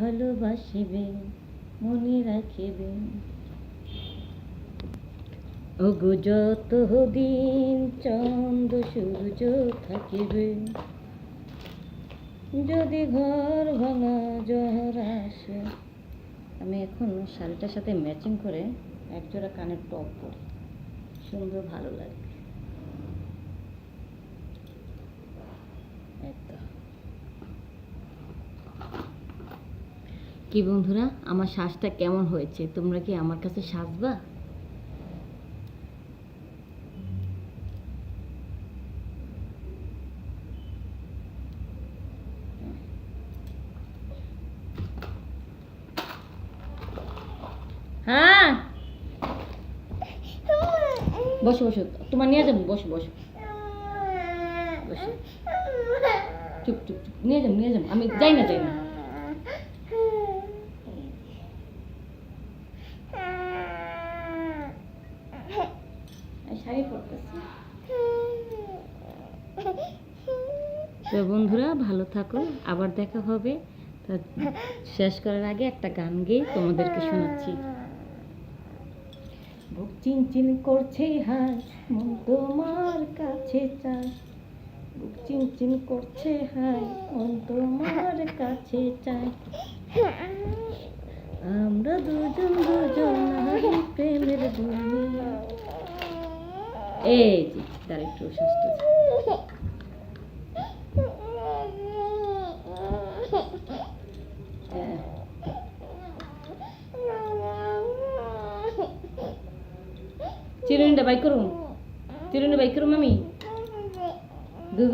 ভালোবাসিবে, মনে রাখিবে। ওগো যত দিন চন্দ্র, সূর্য থাকিবে, যদি ঘর ভাঙা জ্বর আসে, আমি এখন শাড়িটার সাথে ম্যাচিং করে একজোড়া কানের টপ পরি। সুন্দর ভালো লাগবে এই তো। কি বন্ধুরা? আমার শ্বাসটা কেমন হয়েছে? তোমরা কি আমার কাছে সাজবা? হ্যাঁ? বসো বসো। তোমার নিয়ে যাব, বসো বসো। বসো। চুপ চুপ চুপ। নিয়ে যাব নিয়ে যাব। আমি যাই না যাই না। শাড়ি পরতেছি। তো বন্ধুরা ভালো থাকো আবার দেখা হবে। তা শেষ করার আগে একটা গান গেয়ে তোমাদেরকে শোনাচ্ছি। বুক চিনচিন করছে হায় মন তোমার কাছে চাই। বুক চিনচিন করছে হায় মন তোমার কাছে চাই। আমরা দুজন দুজন প্রেমের এই তার একটু সুস্থ চিরুনিটা বাই করুন চিরুনি বাই করুম আমি দু।